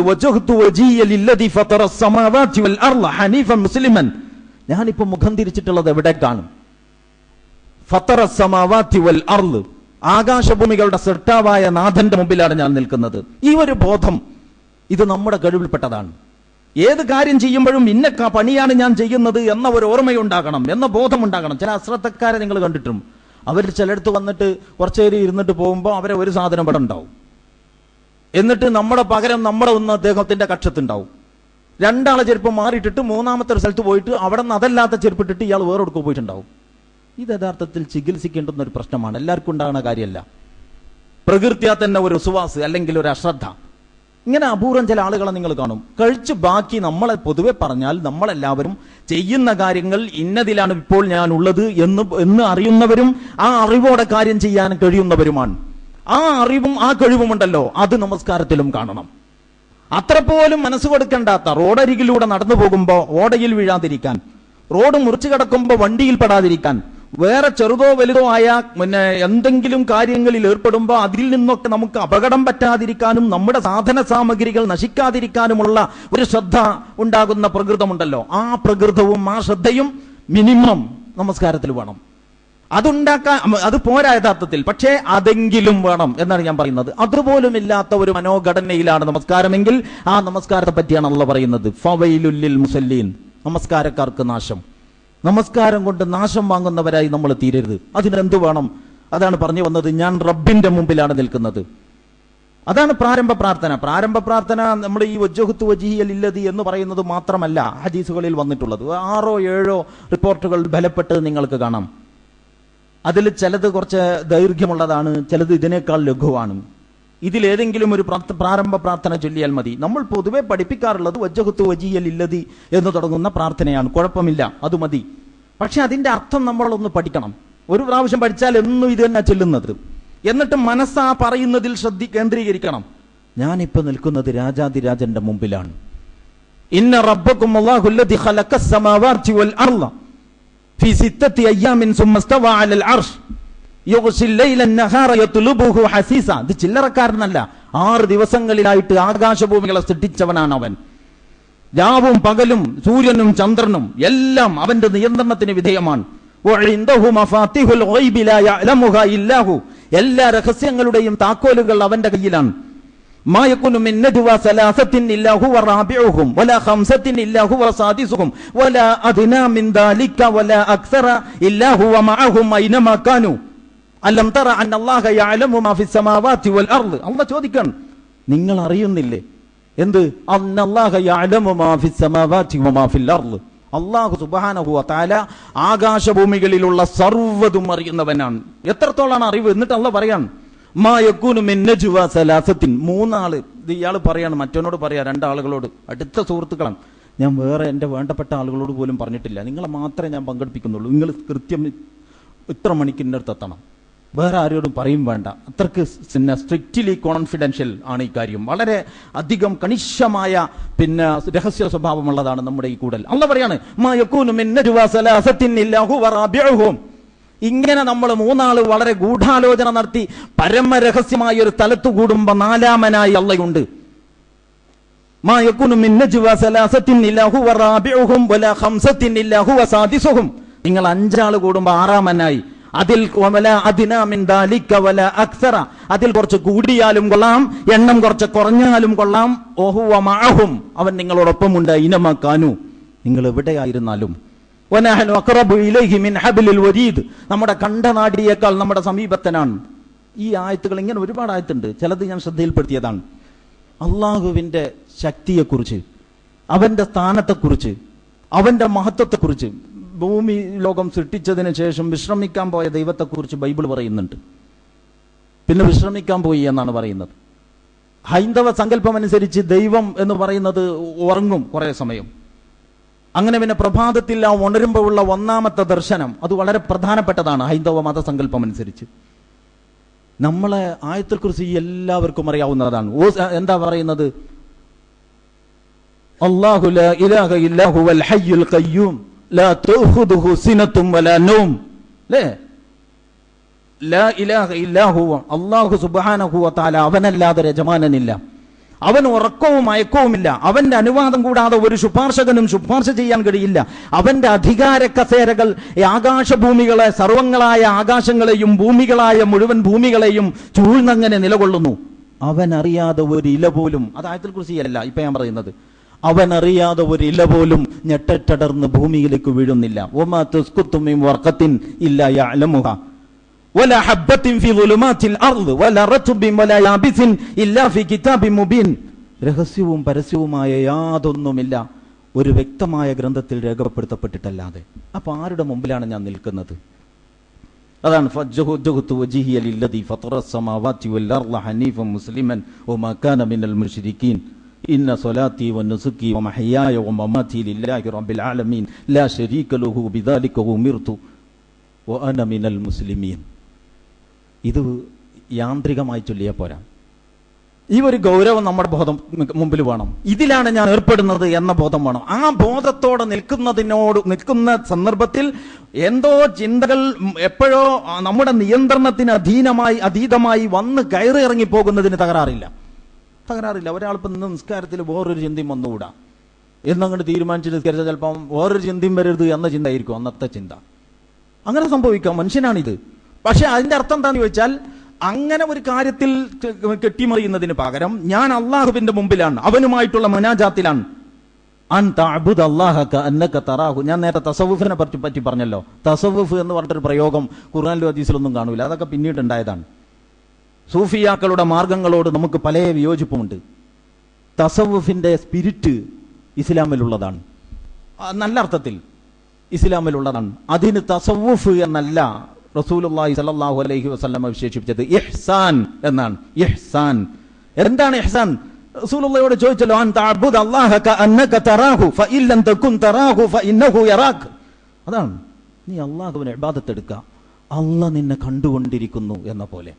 ഞാനിപ്പോ മുഖം തിരിച്ചിട്ടുള്ളത് എവിടെ കാണും? വൽ ആകാശഭൂമികളുടെ സൃഷ്ടാവായ നാഥന്റെ മുമ്പിലാണ് ഞാൻ നിൽക്കുന്നത്. ഈ ഒരു ബോധം ഇത് നമ്മുടെ കഴിവിൽപ്പെട്ടതാണ്. ഏത് കാര്യം ചെയ്യുമ്പോഴും ഇന്ന പണിയാണ് ഞാൻ ചെയ്യുന്നത് എന്ന ഒരു ഓർമ്മയുണ്ടാകണം എന്ന ബോധം ഉണ്ടാകണം ചില അശ്രദ്ധക്കാരെ നിങ്ങൾ കണ്ടിട്ടും. അവർ ചിലടത്ത് വന്നിട്ട് കുറച്ചു പേര് ഇരുന്നിട്ട് പോകുമ്പോൾ അവരെ ഒരു സാധനം ഇവിടെ ഉണ്ടാവും. എന്നിട്ട് നമ്മുടെ പകരം നമ്മുടെ ഒന്ന് അദ്ദേഹത്തിന്റെ കക്ഷത്തുണ്ടാവും. രണ്ടാളെ ചെരുപ്പ് മാറിയിട്ടിട്ട് മൂന്നാമത്തെ ഒരു സ്ഥലത്ത് പോയിട്ട് അവിടെ നിന്ന് അതല്ലാത്ത ചെരുപ്പിട്ടിട്ട് ഇയാൾ വേറെ എടുക്കുക പോയിട്ടുണ്ടാവും. ഇത് യഥാർത്ഥത്തിൽ ചികിത്സിക്കേണ്ടുന്ന ഒരു പ്രശ്നമാണ്. എല്ലാവർക്കും ഉണ്ടാകുന്ന കാര്യമല്ല. പ്രകൃത്യാ തന്നെ ഒരു സുവാസ് അല്ലെങ്കിൽ ഒരു അശ്രദ്ധ. ഇങ്ങനെ അപൂർവം ചില ആളുകളെ നിങ്ങൾ കാണും. കഴിച്ച് ബാക്കി നമ്മളെ പൊതുവെ പറഞ്ഞാൽ നമ്മളെല്ലാവരും ചെയ്യുന്ന കാര്യങ്ങൾ ഇന്നതിലാണ് ഇപ്പോൾ ഞാൻ ഉള്ളത് എന്ന് എന്ന് അറിയുന്നവരും ആ അറിവോടെ കാര്യം ചെയ്യാൻ കഴിയുന്നവരുമാണ്. ആ അറിവും ആ കഴിവുമുണ്ടല്ലോ. അത് നമസ്കാരത്തിലും കാണണം. അത്ര പോലും മനസ്സ് കൊടുക്കണ്ടാത്ത റോഡരികിലൂടെ നടന്നു പോകുമ്പോൾ ഓടയിൽ വീഴാതിരിക്കാൻ റോഡ് മുറിച്ചു കിടക്കുമ്പോൾ വണ്ടിയിൽ പെടാതിരിക്കാൻ വേറെ ചെറുതോ വലുതോ ആയ പിന്നെ എന്തെങ്കിലും കാര്യങ്ങളിൽ ഏർപ്പെടുമ്പോൾ അതിൽ നിന്നൊക്കെ നമുക്ക് അപകടം പറ്റാതിരിക്കാനും നമ്മുടെ സാധന സാമഗ്രികൾ നശിക്കാതിരിക്കാനുമുള്ള ഒരു ശ്രദ്ധ ഉണ്ടാകുന്ന പ്രകൃതമുണ്ടല്ലോ. ആ പ്രകൃതവും ആ ശ്രദ്ധയും മിനിമം നമസ്കാരത്തിൽ വേണം. അതുണ്ടാക്കാൻ അത് പോരാ യഥാർത്ഥത്തിൽ. പക്ഷേ അതെങ്കിലും വേണം എന്നാണ് ഞാൻ പറയുന്നത്. അതുപോലും ഇല്ലാത്ത ഒരു മനോഘടനയിലാണ് നമസ്കാരമെങ്കിൽ ആ നമസ്കാരത്തെ പറ്റിയാണ് അള്ള പറയുന്നത്. ഫവൈലുല്ലിൽ മുസല്ലീൻ. നമസ്കാരക്കാർക്ക് നാശം. നമസ്കാരം കൊണ്ട് നാശം വാങ്ങുന്നവരായി നമ്മൾ തീരരുത്. അതിനെന്ത് വേണം? അതാണ് പറഞ്ഞു വന്നത് ഞാൻ റബ്ബിന്റെ മുമ്പിലാണ് നിൽക്കുന്നത്. അതാണ് പ്രാരംഭ പ്രാർത്ഥന. പ്രാരംഭ പ്രാർത്ഥന നമ്മൾ ഈ വജ്ജഹുത്ത് വജിഹിയൽ ഇല്ലതി എന്ന് പറയുന്നത് മാത്രമല്ല ഹദീസുകളിൽ വന്നിട്ടുള്ളത്. ആറോ ഏഴോ റിപ്പോർട്ടുകൾ ബലപ്പെട്ടത് നിങ്ങൾക്ക് കാണാം. അതിൽ ചിലത് കുറച്ച് ദൈർഘ്യമുള്ളതാണ് ചിലത് ഇതിനേക്കാൾ ലഘുവാണ്. ഇതിലേതെങ്കിലും ഒരു പ്രാരംഭ പ്രാർത്ഥന ചൊല്ലിയാൽ മതി. നമ്മൾ പൊതുവെ പഠിപ്പിക്കാറുള്ളത് വജ്ജഹുത്തു വജീയൽ ഇല്ലതി എന്ന് തുടങ്ങുന്ന പ്രാർത്ഥനയാണ്. കുഴപ്പമില്ല അത് മതി. പക്ഷെ അതിന്റെ അർത്ഥം നമ്മളൊന്ന് പഠിക്കണം. ഒരു പ്രാവശ്യം പഠിച്ചാൽ എന്നും ഇത് തന്നെ ചെല്ലുന്നത്. എന്നിട്ട് മനസ്സാ പറയുന്നതിൽ ശ്രദ്ധി കേന്ദ്രീകരിക്കണം. ഞാനിപ്പോൾ നിൽക്കുന്നത് രാജാതിരാജന്റെ മുമ്പിലാണ്. ഇന്ന റബ്ബക്കും വൽ അർള. അലൽ അർഷ്. ഇത് ചില്ലറക്കാരനല്ല. ആറ് ദിവസങ്ങളിലായിട്ട് ആകാശഭൂമികളെ സൃഷ്ടിച്ചവനാണ് അവൻ. രാവും പകലും സൂര്യനും ചന്ദ്രനും എല്ലാം അവന്റെ നിയന്ത്രണത്തിന് വിധേയമാണ്. എല്ലാ രഹസ്യങ്ങളുടെയും താക്കോലുകൾ അവന്റെ കയ്യിലാണ് ും. അല്ലം തറ ചോദിക്കണം നിങ്ങൾ അറിയുന്നില്ലേ? എന്ത്? അള്ളാഹു സുബാനഹുവ താല ആകാശഭൂമികളിലുള്ള സർവതും അറിയുന്നവനാണ്. എത്രത്തോളാണ് അറിവ്? എന്നിട്ട് അള്ള പറയാൻ മൂന്നാൾ ഇയാൾ പറയാണ് മറ്റവനോട് പറയാ രണ്ടാളുകളോട്. അടുത്ത സുഹൃത്തുക്കളാണ്. ഞാൻ വേറെ എന്റെ വേണ്ടപ്പെട്ട ആളുകളോട് പോലും പറഞ്ഞിട്ടില്ല. നിങ്ങളെ മാത്രമേ ഞാൻ പങ്കെടുപ്പിക്കുന്നുള്ളൂ. നിങ്ങൾ കൃത്യം ഇത്ര മണിക്കിന്റെ അടുത്ത് എത്തണം. വേറെ ആരോടും പറയും വേണ്ട. അത്രയ്ക്ക് പിന്നെ സ്ട്രിക്റ്റ്ലി കോൺഫിഡൻഷ്യൽ ആണ് ഈ കാര്യം. വളരെ അധികം കണിശമായ പിന്നെ രഹസ്യ സ്വഭാവമുള്ളതാണ് നമ്മുടെ ഈ കൂടൽ. അല്ല പറയാണ് ഇങ്ങനെ നമ്മൾ മൂന്നാൾ വളരെ ഗൂഢാലോചന നടത്തി പരമരഹസ്യമായ ഒരു സ്ഥലത്ത് കൂടുമ്പോ നാലാമനായി അള്ളയുണ്ട്. നിങ്ങൾ അഞ്ചാൾ കൂടുമ്പോ ആറാമനായി. അതിൽ അക്സറ. അതിൽ കുറച്ച് കൂടിയാലും കൊള്ളാം എണ്ണം കുറച്ച് കുറഞ്ഞാലും കൊള്ളാം. ഓഹുവ മഅഹും. അവൻ നിങ്ങളോടൊപ്പം ഉണ്ട് ഇനമാക്കാനു നിങ്ങൾ എവിടെയായിരുന്നാലും നമ്മുടെ കണ്ടനാടിയേക്കാൾ നമ്മുടെ സമീപത്തനാണ്. ഈ ആയത്തുകൾ ഇങ്ങനെ ഒരുപാട് ആയത്തുണ്ട്. ചിലത് ഞാൻ ശ്രദ്ധയിൽപ്പെടുത്തിയതാണ്. അള്ളാഹുവിന്റെ ശക്തിയെക്കുറിച്ച് അവന്റെ സ്ഥാനത്തെക്കുറിച്ച് അവന്റെ മഹത്വത്തെക്കുറിച്ച് ഭൂമി ലോകം സൃഷ്ടിച്ചതിന് ശേഷം വിശ്രമിക്കാൻ പോയ ദൈവത്തെക്കുറിച്ച് ബൈബിൾ പറയുന്നുണ്ട്. പിന്നെ വിശ്രമിക്കാൻ പോയി എന്നാണ് പറയുന്നത്. ഹൈന്ദവ സങ്കല്പം അനുസരിച്ച് ദൈവം എന്ന് പറയുന്നത് ഉറങ്ങും കുറേ സമയം. അങ്ങനെ പിന്നെ പ്രഭാതത്തിൽ ആ ഉണരുമ്പോഴുള്ള ഒന്നാമത്തെ ദർശനം അത് വളരെ പ്രധാനപ്പെട്ടതാണ് ഹൈന്ദവ മതസങ്കല്പം അനുസരിച്ച് നമ്മളെ ആയത്തിൽ കുറിച്ച് എല്ലാവർക്കും അറിയാവുന്നതാണ്. ഓ എന്താ പറയുന്നത്? അല്ലാഹു ലാ ഇലാഹ ഇല്ലാഹുവൽ ഹയ്യുൽ അവനല്ലാതെ യജമാനനില്ല. അവൻ ഉറക്കവും മയക്കവുമില്ല അവന്റെ അനുവാദം കൂടാതെ ഒരു ശുപാർശകനും ശുപാർശ ചെയ്യാൻ കഴിയില്ല. അവന്റെ അധികാര കസേരകൾ ആകാശഭൂമികളെ സർവങ്ങളായ ആകാശങ്ങളെയും ഭൂമികളായ മുഴുവൻ ഭൂമികളെയും ചൂഴ്ന്നങ്ങനെ നിലകൊള്ളുന്നു. അവൻ അറിയാതെ ഒരു ഇല പോലും അത് ആയത്തിൽ അല്ല ഇപ്പൊ ഞാൻ പറയുന്നത്. അവൻ അറിയാതെ ഒരു ഇല പോലും ഞെട്ടറ്റടർന്ന് ഭൂമിയിലേക്ക് വീഴുന്നില്ല ഒമാ തുസ്കുത്തുമിൻ വർക്കത്തിൻ ഇല്ല യഅലമുഹ ولا حبة في ظلمات الأرض ولا رطب ولا يابس إلا في كتاب مبين രഹസ്യവും പരസ്യവുമായ യാതൊന്നുമില്ല ഒരു വ്യക്തമായ ഗ്രന്ഥത്തിൽ രേഖപ്പെടുത്തപ്പെട്ടിട്ടല്ലാതെ അപ്പൊ ആരുടെ മുമ്പിലാണ് ഞാൻ നിൽക്കുന്നത് അതാണ് ഫജ്ജഹു വജിഹിയ ലില്ലദി ഫത്തറ السماوات والأرض حنيفا مسلما وما كان من المشركين إن صلاتي ونسكي ومحياي ومماتي لله رب العالمين لا شريك له بذلك أمرت وأنا من المسلمين ഇത് യാന്ത്രികമായി ചൊല്ലിയാൽ പോരാ ഈ ഒരു ഗൗരവം നമ്മുടെ ബോധം മുമ്പിൽ വേണം ഇതിലാണ് ഞാൻ ഏർപ്പെടുന്നത് എന്ന ബോധം വേണം ആ ബോധത്തോടെ നിൽക്കുന്നതിനോട് നിൽക്കുന്ന സന്ദർഭത്തിൽ എന്തോ ചിന്തകൾ എപ്പോഴോ നമ്മുടെ നിയന്ത്രണത്തിന് അധീനമായി അതീതമായി വന്ന് കയറി ഇറങ്ങി പോകുന്നതിന് തകരാറില്ല തകരാറില്ല. ഒരാളിപ്പം നിന്ന് നിസ്കാരത്തിൽ വേറൊരു ചിന്തയും വന്നുകൂടാ? എന്നങ്ങോട്ട് തീരുമാനിച്ച് നിസ്കരിച്ചാൽ ചിലപ്പം വേറൊരു ചിന്തയും വരരുത് എന്ന ചിന്തയായിരിക്കും അന്നത്തെ ചിന്ത. അങ്ങനെ സംഭവിക്കാം. മനുഷ്യനാണിത്. പക്ഷെ അതിന്റെ അർത്ഥം എന്താണെന്ന് ചോദിച്ചാൽ അങ്ങനെ ഒരു കാര്യത്തിൽ കെട്ടിമറിയുന്നതിന് പകരം ഞാൻ അള്ളാഹുവിന്റെ മുമ്പിലാണ്. അവനുമായിട്ടുള്ള മനാജാത്തിലാണ്. തറാഹു. ഞാൻ നേരത്തെ തസവുഫിനെ പറ്റി പറ്റി പറഞ്ഞല്ലോ. തസവുഫ് എന്ന് പറഞ്ഞിട്ടൊരു പ്രയോഗം ഖുർആനിലും ഹദീസിലൊന്നും കാണൂല. അതൊക്കെ പിന്നീട് ഉണ്ടായതാണ്. സൂഫിയാക്കളുടെ മാർഗങ്ങളോട് നമുക്ക് പല വിയോജിപ്പുമുണ്ട്. തസവുഫിന്റെ സ്പിരിറ്റ് ഇസ്ലാമിലുള്ളതാണ്. നല്ല അർത്ഥത്തിൽ ഇസ്ലാമിലുള്ളതാണ്. അതിന് തസവുഫ് എന്നല്ല റസൂലുള്ളാഹി സ്വല്ലല്ലാഹു അലൈഹി വസല്ലമ വിശേഷിപ്പിച്ചത് ഇഹ്സാൻ എന്നാണ്. ഇഹ്സാൻ. എന്താണ് ഇഹ്സാൻ? റസൂലുള്ളയോട് ചോദിച്ചല്ലോ അൻ തഅബ്ദു അല്ലാഹ കഅന്നക തറാഹു ഫഇൻ ലം തകുൻ തറാഹു ഫഇന്നഹു യറാക്. അതാണ്. നീ അള്ളാഹുവിനെ ഇബാദത്ത് എടുക്കുക അല്ല നിന്നെ കണ്ടുകൊണ്ടിരിക്കുന്നു എന്ന പോലെ.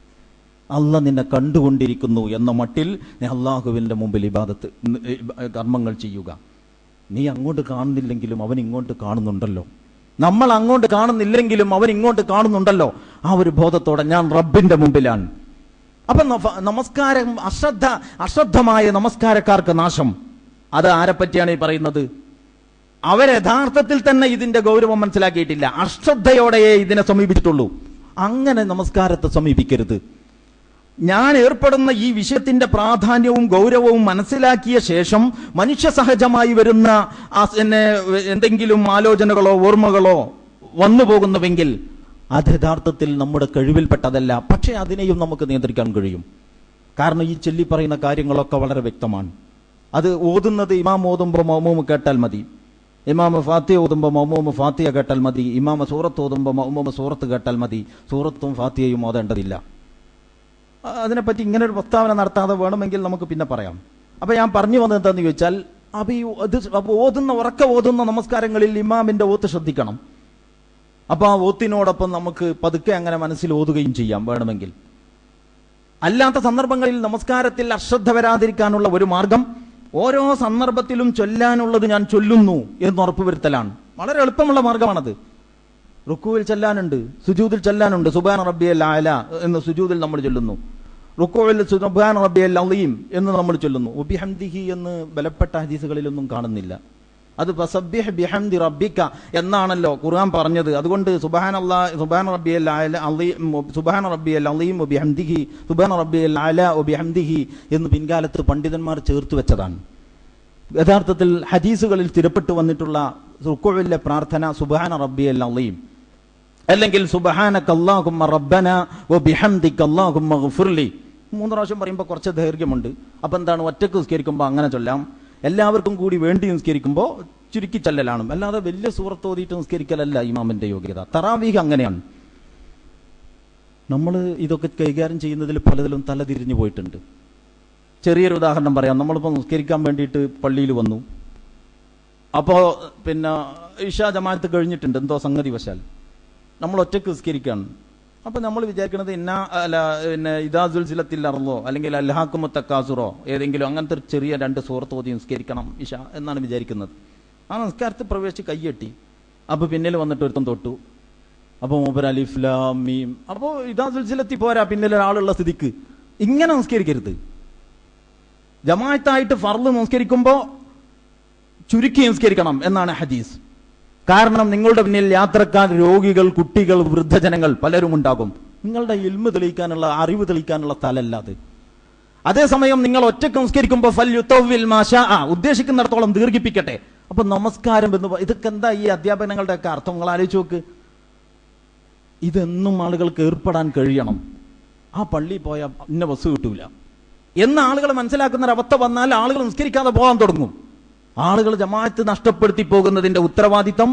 അല്ല നിന്നെ കണ്ടുകൊണ്ടിരിക്കുന്നു എന്ന മട്ടിൽ നീ അള്ളാഹുവിന്റെ മുമ്പിൽ ഇബാദത്ത് കർമ്മങ്ങൾ ചെയ്യുക. നീ അങ്ങോട്ട് കാണുന്നില്ലെങ്കിലും അവൻ ഇങ്ങോട്ട് കാണുന്നുണ്ടല്ലോ. നമ്മൾ അങ്ങോട്ട് കാണുന്നില്ലെങ്കിലും അവൻ ഇങ്ങോട്ട് കാണുന്നുണ്ടല്ലോ. ആ ഒരു ബോധത്തോടെ ഞാൻ റബ്ബിന്റെ മുമ്പിലാണ്. അപ്പൊ നമസ്കാരം അശ്രദ്ധ അശ്രദ്ധമായ നമസ്കാരക്കാർക്ക് നാശം. അത് ആരെപ്പറ്റിയാണ് ഈ പറയുന്നത്? അവർ യഥാർത്ഥത്തിൽ തന്നെ ഇതിന്റെ ഗൗരവം മനസ്സിലാക്കിയിട്ടില്ല. അശ്രദ്ധയോടെയേ ഇതിനെ സമീപിച്ചിട്ടുള്ളൂ. അങ്ങനെ നമസ്കാരത്തെ സമീപിക്കരുത്. ഞാൻ ഏർപ്പെടുന്ന ഈ വിഷയത്തിന്റെ പ്രാധാന്യവും ഗൗരവവും മനസ്സിലാക്കിയ ശേഷം മനുഷ്യ സഹജമായി വരുന്ന ആ പിന്നെ എന്തെങ്കിലും ആലോചനകളോ ഓർമ്മകളോ വന്നു പോകുന്നുവെങ്കിൽ അത് യഥാർത്ഥത്തിൽ നമ്മുടെ കഴിവിൽപ്പെട്ടതല്ല. പക്ഷേ അതിനെയും നമുക്ക് നിയന്ത്രിക്കാൻ കഴിയും. കാരണം ഈ ചൊല്ലി പറയുന്ന കാര്യങ്ങളൊക്കെ വളരെ വ്യക്തമാണ്. അത് ഓതുന്നത് ഇമാം ഓതുമ്പോൾ മൗമൂമ് കേട്ടാൽ മതി. ഇമാമ ഫാത്തിയ ഓതുമ്പോൾ മൗമൂമ് ഫാത്തിയ കേട്ടാൽ മതി. ഇമാമ സൂറത്ത് ഓതുമ്പോൾ മൗമൂമ് സൂറത്ത് കേട്ടാൽ മതി. സൂറത്തും ഫാത്തിയയും ഓതേണ്ടതില്ല. അതിനെപ്പറ്റി ഇങ്ങനെ ഒരു പ്രസ്താവന നടത്താതെ വേണമെങ്കിൽ നമുക്ക് പിന്നെ പറയാം. അപ്പൊ ഞാൻ പറഞ്ഞു വന്നത് എന്താണെന്ന് ചോദിച്ചാൽ അപ്പൊ ഈ ഇത് അപ്പൊ ഓതുന്ന ഉറക്ക ഓതുന്ന നമസ്കാരങ്ങളിൽ ഇമാമിന്റെ ഓത്ത് ശ്രദ്ധിക്കണം. അപ്പൊ ആ ഓത്തിനോടൊപ്പം നമുക്ക് പതുക്കെ അങ്ങനെ മനസ്സിൽ ഓതുകയും ചെയ്യാം വേണമെങ്കിൽ. അല്ലാത്ത സന്ദർഭങ്ങളിൽ നമസ്കാരത്തിൽ അശ്രദ്ധ വരാതിരിക്കാനുള്ള ഒരു മാർഗം ഓരോ സന്ദർഭത്തിലും ചൊല്ലാനുള്ളത് ഞാൻ ചൊല്ലുന്നു എന്ന് ഉറപ്പുവരുത്തലാണ്. വളരെ എളുപ്പമുള്ള മാർഗമാണത്. റുക്കുവിൽ ചെല്ലാനുണ്ട് സുജൂദിൽ ചെല്ലാനുണ്ട് സുബാൻ റബ്ബിയൽ ആല എന്ന് സുജൂദിൽ നമ്മൾ ചൊല്ലുന്നു. റുക്കുവിൽ സുബാൻ റബ്ബിയൽ അലീം എന്ന് നമ്മൾ ചൊല്ലുന്നു. ഉബിഹംദിഹി എന്ന് ബലപ്പെട്ട ഹദീസുകളിലൊന്നും കാണുന്നില്ല. അത് ഫസബ്ബിഹ് ബിഹംദി റബ്ബിക എന്നാണല്ലോ ഖുർആൻ പറഞ്ഞത്. അതുകൊണ്ട് സുബാൻ അല്ലാ സുബാൻ റബ്ബിയൽ ആല അലീം സുബാൻ റബ്ബിയൽ അലീം ബിഹംദിഹി സുബാൻ റബ്ബിയൽ ആല ബിഹംദിഹി എന്ന് പിൻകാലത്ത് പണ്ഡിതന്മാർ ചേർത്ത് വെച്ചതാണ്. യഥാർത്ഥത്തിൽ ഹദീസുകളിൽ സ്ഥിരപ്പെട്ടു വന്നിട്ടുള്ള റുക്കോവിലെ പ്രാർത്ഥന സുബാന റബ്ബിയൽ അലീം. അല്ലെങ്കിൽ സുബഹാനക അല്ലാഹുമ്മ റബ്ബന വ ബിഹംദിക അല്ലാഹുമ്മ ഗഫിർലി. മൂന്ന് പ്രാവശ്യം പറയുമ്പോൾ കുറച്ച് ദൈർഘ്യമുണ്ട്. അപ്പോൾ എന്താണ്? ഒറ്റയ്ക്ക് നിസ്കരിക്കുമ്പോൾ അങ്ങനെ ചൊല്ലാം. എല്ലാവർക്കും കൂടി വേണ്ടി നിസ്കരിക്കുമ്പോൾ ചുരുക്കി ചൊല്ലലാണ്. അല്ലാതെ വലിയ സൂറത്ത് ഓതിയിട്ട് നിസ്കരിക്കലല്ല ഇമാമിന്റെ യോഗ്യത. തറാവീഹ് അങ്ങനെയാണ്. നമ്മൾ ഇതൊക്കെ കൈകാര്യം ചെയ്യുന്നതിൽ പലതിലും തല തിരിഞ്ഞു പോയിട്ടുണ്ട്. ചെറിയൊരു ഉദാഹരണം പറയാം. നമ്മളിപ്പോൾ നിസ്കരിക്കാൻ വേണ്ടിയിട്ട് പള്ളിയിൽ വന്നു. അപ്പോൾ പിന്നെ ഇഷാ ജമാഅത്ത് കഴിഞ്ഞിട്ടുണ്ട്. എന്തോ സംഗതി വശാൽ. നമ്മൾ ഒറ്റയ്ക്ക് നിസ്കരിക്കുകയാണ് അപ്പൊ നമ്മൾ വിചാരിക്കുന്നത് ഇന്ന അല്ല പിന്നെ ഇദാസുൽ സിലത്തിൽ അറന്നോ അല്ലെങ്കിൽ അൽഹാക്കുമത്തക്കാസുറോ ഏതെങ്കിലും അങ്ങനത്തെ ഒരു ചെറിയ രണ്ട് സുഹൃത്ത് ഓതി നിസ്കരിക്കണം ഇഷ എന്നാണ് വിചാരിക്കുന്നത്. ആ നിസ്കാരത്തിൽ പ്രവേശിച്ച് കൈയെട്ടി. അപ്പൊ പിന്നിൽ വന്നിട്ട് ഒരുത്തം തൊട്ടു. അപ്പൊ മൂപ്പർ അലിഫ്ലാമീം അപ്പോൾ ഇദാസുൽ സിലത്തിൽ പോരാ പിന്നിൽ ഒരാളുള്ള സ്ഥിതിക്ക്. ഇങ്ങനെ നിസ്കരിക്കരുത്. ജമാഅത്തായിട്ട് ഫർൾ നിസ്കരിക്കുമ്പോൾ ചുരുക്കി നിസ്കരിക്കണം എന്നാണ് ഹദീസ്. കാരണം നിങ്ങളുടെ പിന്നിൽ യാത്രക്കാർ രോഗികൾ കുട്ടികൾ വൃദ്ധജനങ്ങൾ പലരും ഉണ്ടാകും. നിങ്ങളുടെ ഇൽമ് തെളിയിക്കാനുള്ള അറിവ് തെളിയിക്കാനുള്ള സ്ഥലമല്ല അത്. അതേസമയം നിങ്ങൾ ഒറ്റയ്ക്ക് നമസ്കരിക്കുമ്പോൾ ഫൽ യുത്തവിൽ മാഷ ആ ഉദ്ദേശിക്കുന്നിടത്തോളം ദീർഘിപ്പിക്കട്ടെ. അപ്പൊ നമസ്കാരം എന്ന് ഇതൊക്കെ എന്താ ഈ അധ്യാപനങ്ങളുടെ ഒക്കെ അർത്ഥം? നിങ്ങൾ ആലോചിച്ച് നോക്ക്. ഇതെന്നും ആളുകൾക്ക് ഏർപ്പെടാൻ കഴിയണം. ആ പള്ളി പോയാൽ ഇന്ന ബസ് കിട്ടൂല. എന്ന് ആളുകൾ മനസ്സിലാക്കുന്ന ഒരവസ്ഥ വന്നാൽ ആളുകൾ നിസ്കരിക്കാതെ പോകാൻ തുടങ്ങും. ആളുകൾ ജമാഅത്ത് നഷ്ടപ്പെടുത്തി പോകുന്നതിന്റെ ഉത്തരവാദിത്തം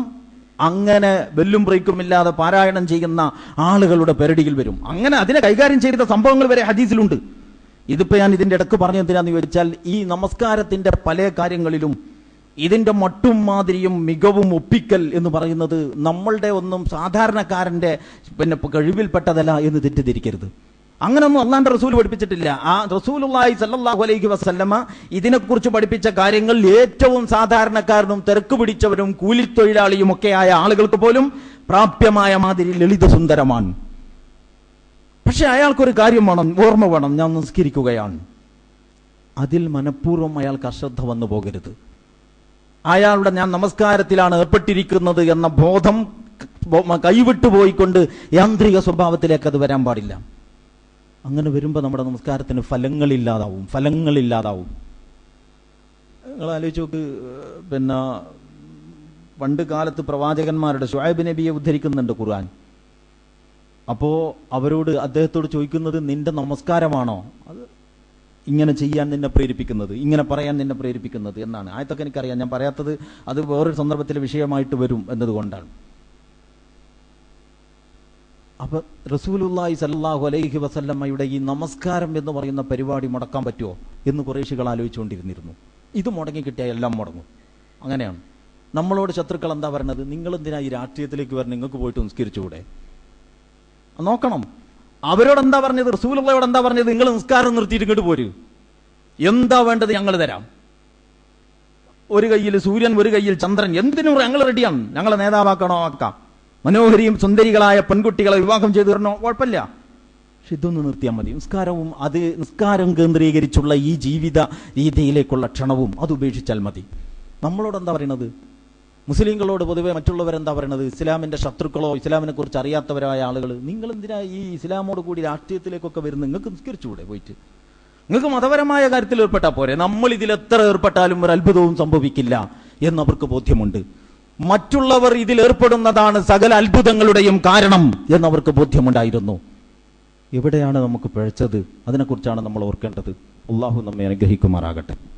അങ്ങനെ വെല്ലും ബ്രേക്കും ഇല്ലാതെ പാരായണം ചെയ്യുന്ന ആളുകളുടെ പെരടിയിൽ വരും. അങ്ങനെ അതിനെ കൈകാര്യം ചെയ്ത സംഭവങ്ങൾ വരെ ഹദീസിലുണ്ട്. ഇതിപ്പോൾ ഞാൻ ഇതിന്റെ ഇടയ്ക്ക് പറഞ്ഞു എന്തിനാന്ന് ചോദിച്ചാൽ ഈ നമസ്കാരത്തിന്റെ പല കാര്യങ്ങളിലും ഇതിന്റെ മട്ടും മാതിരിയും മികവും ഒപ്പിക്കൽ എന്ന് പറയുന്നത് നമ്മളുടെ ഒന്നും സാധാരണക്കാരന്റെ പിന്നെ കഴിവിൽപ്പെട്ടതല്ല എന്ന് തെറ്റിദ്ധരിക്കരുത്. അങ്ങനൊന്നും അള്ളാന്റെ റസൂൽ പഠിപ്പിച്ചിട്ടില്ല. ആ റസൂലുള്ളാഹി സല്ലല്ലാഹു അലൈഹി വസല്ലമ ഇതിനെക്കുറിച്ച് പഠിപ്പിച്ച കാര്യങ്ങൾ ഏറ്റവും സാധാരണക്കാരനും തിരക്ക് പിടിച്ചവരും കൂലിത്തൊഴിലാളിയും ഒക്കെയായ ആളുകൾക്ക് പോലും പ്രാപ്യമായ മാതിരി ലളിത സുന്ദരമാണ്. പക്ഷെ അയാൾക്കൊരു കാര്യം വേണം ഓർമ്മ വേണം ഞാൻ നിസ്കരിക്കുകയാണ്. അതിൽ മനഃപൂർവം അയാൾക്ക് അശ്രദ്ധ വന്നു പോകരുത്. അയാളുടെ ഞാൻ നമസ്കാരത്തിലാണ് ഏർപ്പെട്ടിരിക്കുന്നത് എന്ന ബോധം കൈവിട്ടു പോയിക്കൊണ്ട് യാന്ത്രിക സ്വഭാവത്തിലേക്ക് അത് വരാൻ പാടില്ല. അങ്ങനെ വരുമ്പോൾ നമ്മുടെ നമസ്കാരത്തിന് ഫലങ്ങളില്ലാതാവും ഫലങ്ങളില്ലാതാവും. നിങ്ങൾ ആലോചിച്ച് നോക്ക് പിന്നെ പണ്ട് കാലത്ത് പ്രവാചകന്മാരുടെ ഷുഹൈബ് നബിയെ ഉദ്ധരിക്കുന്നുണ്ട് ഖുർആൻ. അപ്പോൾ അവരോട് അദ്ദേഹത്തോട് ചോദിക്കുന്നത് നിന്റെ നമസ്കാരമാണോ? അത് ഇങ്ങനെ ചെയ്യാൻ നിന്നെ പ്രേരിപ്പിക്കുന്നത് ഇങ്ങനെ പറയാൻ നിന്നെ പ്രേരിപ്പിക്കുന്നത് എന്നാണ്. ആയത്തൊക്കെ എനിക്കറിയാം. ഞാൻ പറയാത്തത് അത് വേറൊരു സന്ദർഭത്തിലെ വിഷയമായിട്ട് വരും എന്നതുകൊണ്ടാണ്. അപ്പൊ റസൂലുള്ളാഹി സല്ലാഹു അലൈഹി വസല്ലമ്മയുടെ ഈ നമസ്കാരം എന്ന് പറയുന്ന പരിപാടി മുടക്കാൻ പറ്റുമോ എന്ന് കുറേശികൾ ആലോചിച്ചുകൊണ്ടിരുന്നിരുന്നു. ഇത് മുടങ്ങി കിട്ടിയാൽ എല്ലാം മുടങ്ങും. അങ്ങനെയാണ്. നമ്മളോട് ശത്രുക്കൾ എന്താ പറയണത്? നിങ്ങൾ എന്തിനാ ഈ രാഷ്ട്രീയത്തിലേക്ക് വരണം? നിങ്ങൾക്ക് പോയിട്ട് നിസ്കരിച്ചുകൂടെ? നോക്കണം. അവരോട് എന്താ പറഞ്ഞത്? റസൂലുള്ളയോട് എന്താ പറഞ്ഞത്? നിങ്ങൾ നിസ്കാരം നിർത്തിയിട്ട് ഇങ്ങോട്ട് പോര്. എന്താ വേണ്ടത് ഞങ്ങൾ തരാം. ഒരു കയ്യിൽ സൂര്യൻ ഒരു കയ്യിൽ ചന്ദ്രൻ എന്തിനും ഞങ്ങൾ റെഡിയാണ്. ഞങ്ങളെ നേതാവാക്കണോ ആക്കാം. മനോഹരിയും സുന്ദരികളായ പെൺകുട്ടികളെ വിവാഹം ചെയ്തു തരണോ? കുഴപ്പമില്ല. പക്ഷെ ഇതൊന്ന് നിർത്തിയാൽ മതി. നിസ്കാരവും അത് നിസ്കാരം കേന്ദ്രീകരിച്ചുള്ള ഈ ജീവിത രീതിയിലേക്കുള്ള ക്ഷണവും അത് ഉപേക്ഷിച്ചാൽ മതി. നമ്മളോട് എന്താ പറയണത്? മുസ്ലിങ്ങളോട് പൊതുവെ മറ്റുള്ളവരെന്താ പറയണത്? ഇസ്ലാമിന്റെ ശത്രുക്കളോ ഇസ്ലാമിനെ കുറിച്ച് അറിയാത്തവരായ ആളുകൾ നിങ്ങൾ എന്തിനാ ഈ ഇസ്ലാമോട് കൂടി രാഷ്ട്രീയത്തിലേക്കൊക്കെ വരുന്നത്? നിങ്ങൾക്ക് നിസ്കരിച്ചുകൂടെ പോയിട്ട്? നിങ്ങൾക്ക് മതപരമായ കാര്യത്തിൽ ഏർപ്പെട്ടാൽ പോരെ. നമ്മൾ ഇതിൽ എത്ര ഏർപ്പെട്ടാലും ഒരു അത്ഭുതവും സംഭവിക്കില്ല എന്നവർക്ക് ബോധ്യമുണ്ട്. മറ്റുള്ളവർ ഇതിൽ ഏർപ്പെടുന്നതാണ് സകല അത്ഭുതങ്ങളുടെയും കാരണം എന്നവർക്ക് ബോധ്യമുണ്ടായിരുന്നു. എവിടെയാണ് നമുക്ക് പിഴച്ചത്? അതിനെക്കുറിച്ചാണ് നമ്മൾ ഓർക്കേണ്ടത്. അള്ളാഹു നമ്മെ അനുഗ്രഹിക്കുമാറാകട്ടെ.